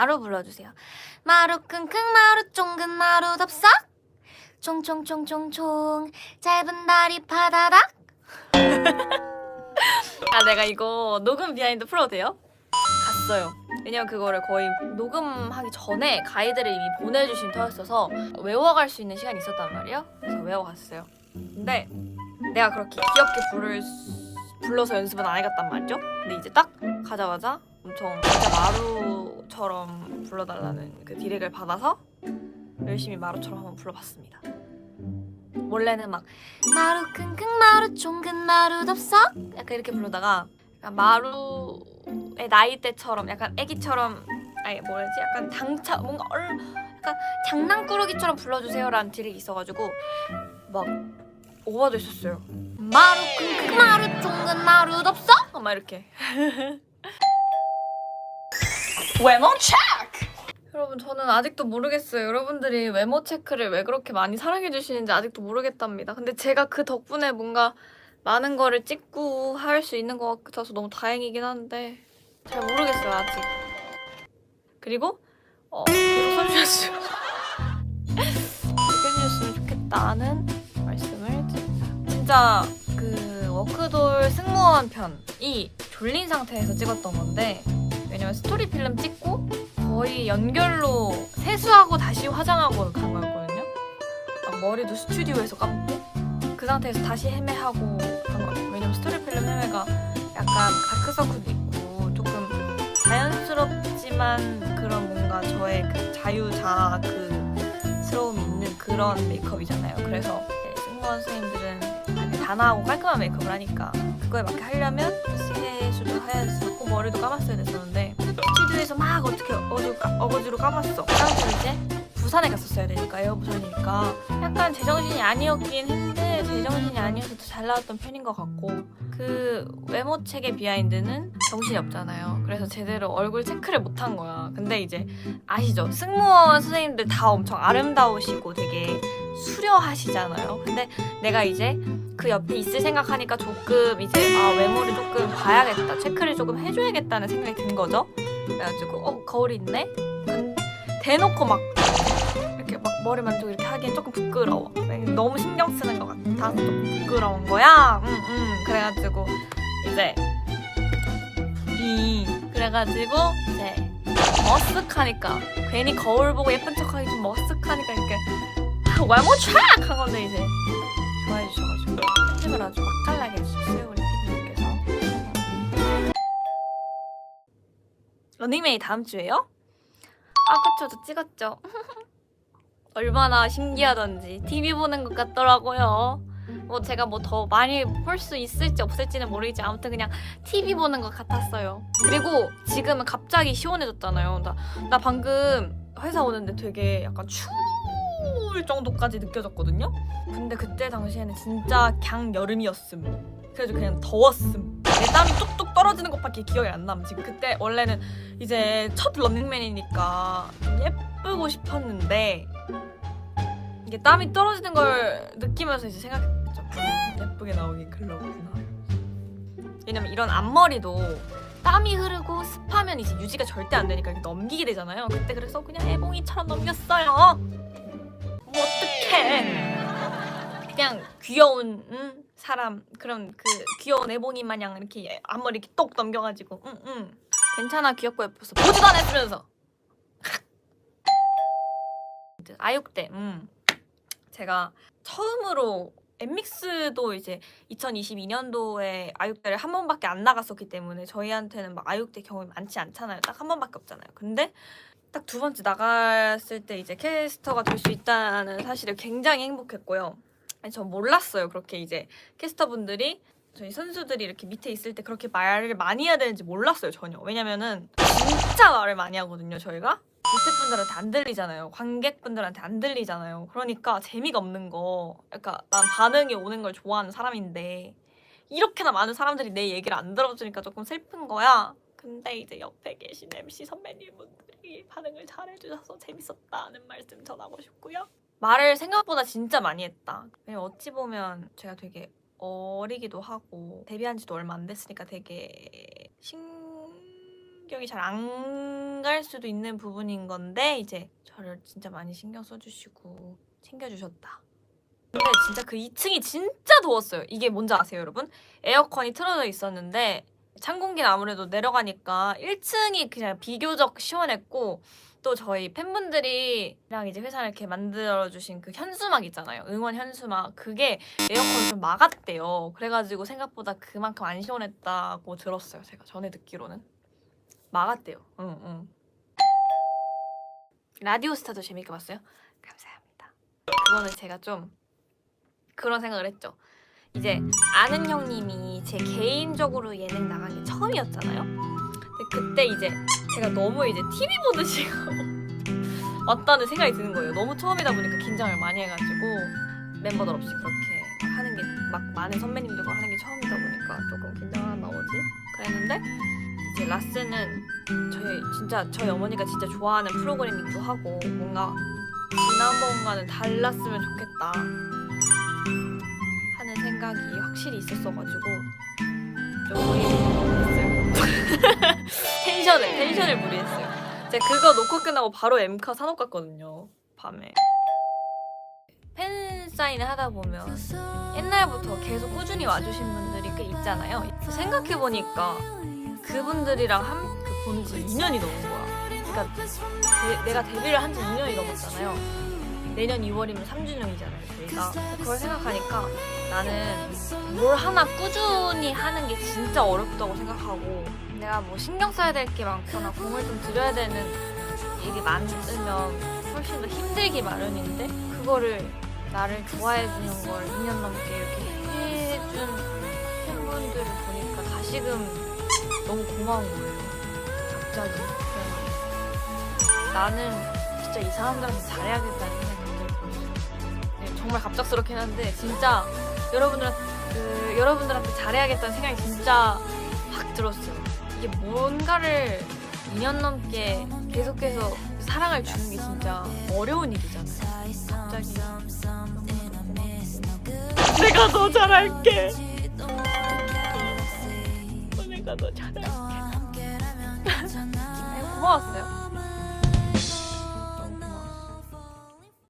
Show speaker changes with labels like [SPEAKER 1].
[SPEAKER 1] 마루 불러주세요. 마루 끙끙 마루 쫑근 마루 덥석 총총총총총 짧은 다리 파다닥 아 내가 이거 녹음 비하인드 풀어도 돼요? 갔어요. 왜냐면 그거를 거의 녹음하기 전에 가이드를 이미 보내주신 터였어서 외워갈 수 있는 시간이 있었단 말이에요. 그래서 외워갔어요. 근데 내가 그렇게 귀엽게 부를 수- 불러서 연습은 안 해갔단 말이죠. 근데 이제 딱 가자마자 엄청 마루 처럼 불러달라는 그 디렉을 받아서 열심히 마루처럼 한번 불러봤습니다. 원래는 막 마루 끙끙 마루 쫑근 마루 덥석 약간 이렇게 부르다가 약간 마루의 나이대처럼 약간 애기처럼 아니 뭐였지 약간 당차 뭔가 얼 약간 장난꾸러기처럼 불러주세요라는 디렉이 있어가지고 막 오버도 있었어요. 마루 끙끙 마루 쫑근 마루 덥석 막 이렇게 외모 체크! 여러분 저는 아직도 모르겠어요. 여러분들이 외모 체크를 왜 그렇게 많이 사랑해 주시는지 아직도 모르겠답니다. 근데 제가 그 덕분에 뭔가 많은 거를 찍고 할 수 있는 것 같아서 너무 다행이긴 한데 잘 모르겠어요 아직. 그리고 어 계속 써주셨으면 해주셨으면 좋겠다는 말씀을 드립니다. 진짜 그 워크돌 승무원 편이 졸린 상태에서 찍었던 건데 왜냐면 스토리 필름 찍고 거의 연결로 세수하고 다시 화장하고 간 거였거든요. 막 머리도 스튜디오에서 감고 그 상태에서 다시 헤매하고 간 거예요. 왜냐면 스토리 필름 헤매가 약간 다크서클도 있고 조금 자연스럽지만 그런 뭔가 저의 그 자유자 그 스러움이 있는 그런 메이크업이잖아요. 그래서 네, 승무원 선생님들은 단아하고 깔끔한 메이크업을 하니까 그거에 맞게 하려면 세수도 됐었고 머리도 감았어야 됐었는데 스튜디오에서 막 어떻게 까, 어거지로 감았어. 그래서 이제 부산에 갔었어야 되니까 에어부산이니까 약간 제정신이 아니었긴 했는데 제정신이 아니어서 더잘 나왔던 편인 것 같고 그 외모 책의 비하인드는 정신이 없잖아요. 그래서 제대로 얼굴 체크를 못 한 거야. 근데 이제 아시죠? 승무원 선생님들 다 엄청 아름다우시고 되게 수려하시잖아요. 근데 내가 이제 그 옆에 있을 생각하니까 조금 이제 아 외모를 조금 봐야겠다 체크를 조금 해줘야겠다는 생각이 든 거죠? 그래가지고 어 거울이 있네? 근 대놓고 막 이렇게 막 머리 만지고 이렇게 하기엔 조금 부끄러워. 너무 신경 쓰는 것 같아서 좀 부끄러운 거야? 응응. 그래가지고 이제 이 그래가지고 이제 머쓱하니까 괜히 거울 보고 예쁜 척하기 좀 머쓱하니까 이렇게 외모 촥! 한 건데 이제 좋아해 주셔가지고 편집을 아주 맛깔나게 해주셨어요 우리 피디님께서. 러닝메이 다음 주에요? 아 그쵸. 저 찍었죠. 얼마나 신기하던지. TV 보는 것 같더라고요. 뭐 제가 뭐 더 많이 볼 수 있을지 없을지는 모르겠지 아무튼 그냥 TV 보는 것 같았어요. 그리고 지금은 갑자기 시원해졌잖아요. 나, 나 방금 회사 오는데 되게 약간 추 울 정도까지 느껴졌거든요 근데 그때 당시에는 진짜 강 여름이었음. 그래서 그냥 더웠음. 내 땀이 뚝뚝 떨어지는 것밖에 기억이 안 남. 지금 그때 원래는 이제 첫 런닝맨이니까 좀 예쁘고 싶었는데 이게 땀이 떨어지는 걸 느끼면서 이제 생각했죠. 음, 예쁘게 나오긴 글러구나. 왜냐면 이런 앞머리도 땀이 흐르고 습하면 이제 유지가 절대 안 되니까 넘기게 되잖아요. 그때 그래서 그냥 애봉이처럼 넘겼어요. 그냥 귀여운 응? 사람 그런 그 귀여운 애봉이 마냥 이렇게 앞머리 이렇게 똑 넘겨가지고 응, 응. 괜찮아 귀엽고 예뻐서 보지도 안 했으면서 아육대 음. 제가 처음으로 엠믹스도 이제 2022년도에 아육대를 한 번밖에 안 나갔었기 때문에 저희한테는 막 아육대 경험이 많지 않잖아요 딱 한 번밖에 없잖아요 근데 딱 두 번째 나갔을 때 이제 캐스터가 될 수 있다는 사실을 굉장히 행복했고요 전 몰랐어요. 그렇게 이제 캐스터분들이 저희 선수들이 이렇게 밑에 있을 때 그렇게 말을 많이 해야 되는지 몰랐어요 전혀. 왜냐면은 진짜 말을 많이 하거든요 저희가. 밑에 분들한테 안 들리잖아요. 관객분들한테 안 들리잖아요. 그러니까 재미가 없는 거. 그러니까 난 반응이 오는 걸 좋아하는 사람인데 이렇게나 많은 사람들이 내 얘기를 안 들어주니까 조금 슬픈 거야. 근데 이제 옆에 계신 MC 선배님분들이 반응을 잘해주셔서 재밌었다는 말씀 전하고 싶고요. 말을 생각보다 진짜 많이 했다. 왜냐면 어찌 보면 제가 되게 어리기도 하고 데뷔한 지도 얼마 안 됐으니까 되게 신경이 잘안 반가울 수도 있는 부분인 건데 이제 저를 진짜 많이 신경 써주시고 챙겨주셨다. 근데 진짜 그 2층이 진짜 더웠어요. 이게 뭔지 아세요, 여러분? 에어컨이 틀어져 있었는데 찬 공기는 아무래도 내려가니까 1층이 그냥 비교적 시원했고 또 저희 팬분들이랑 이제 회사를 이렇게 만들어주신 그 현수막 있잖아요. 응원 현수막. 그게 에어컨을 좀 막았대요. 그래가지고 생각보다 그만큼 안 시원했다고 들었어요. 제가 전에 듣기로는. 막았대요. 응, 응. 라디오 스타도 재밌게 봤어요? 감사합니다. 그거는 제가 좀 그런 생각을 했죠. 이제 아는 형님이 제 개인적으로 예능 나간 게 처음이었잖아요. 근데 그때 이제 제가 너무 이제 TV 보듯이 왔다는 생각이 드는 거예요. 너무 처음이다 보니까 긴장을 많이 해가지고 멤버들 없이 그렇게 하는 게 막 많은 선배님들과 하는 게 처음이다 보니까 조금 긴장을 나오지 그랬는데 이제 라스는 저희 진짜 저희 어머니가 진짜 좋아하는 프로그램이기도 하고 뭔가 지난번과는 달랐으면 좋겠다 하는 생각이 확실히 있었어가지고 좀 무리했어요. 텐션을 텐션을 무리했어요. 제가 그거 놓고 끝나고 바로 엠카 산업 갔거든요. 밤에. 팬 사인을 하다 보면 옛날부터 계속 꾸준히 와주신 분들이 꽤 있잖아요. 생각해 보니까 그분들이랑 한본지 2년이 넘은 거야. 그러니까 데- 내가 데뷔를 한 지 2년이 넘었잖아요. 내년 2월이면 3주년이잖아요, 저희가. 그걸 생각하니까 나는 뭘 하나 꾸준히 하는 게 진짜 어렵다고 생각하고 내가 뭐 신경 써야 될 게 많거나 공을 좀 들여야 되는 일이 많으면 훨씬 더 힘들기 마련인데 그거를 나를 좋아해 주는 걸 2년 넘게 이렇게 해준 팬분들을 보니까 다시금 너무 고마운 거예요. 갑자기. 나는 진짜 이 사람들한테 잘해야겠다는 생각이 들었어요. 네, 정말 갑작스럽긴 한데 진짜 여러분들한테 그 여러분들한테 잘해야겠다는 생각이 진짜 확 들었어요. 이게 뭔가를 2년 넘게 계속해서 사랑을 주는 게 진짜 어려운 일이잖아요. 갑자기 내가 더 잘할게. 내가 더 잘 할게. 고마웠어요.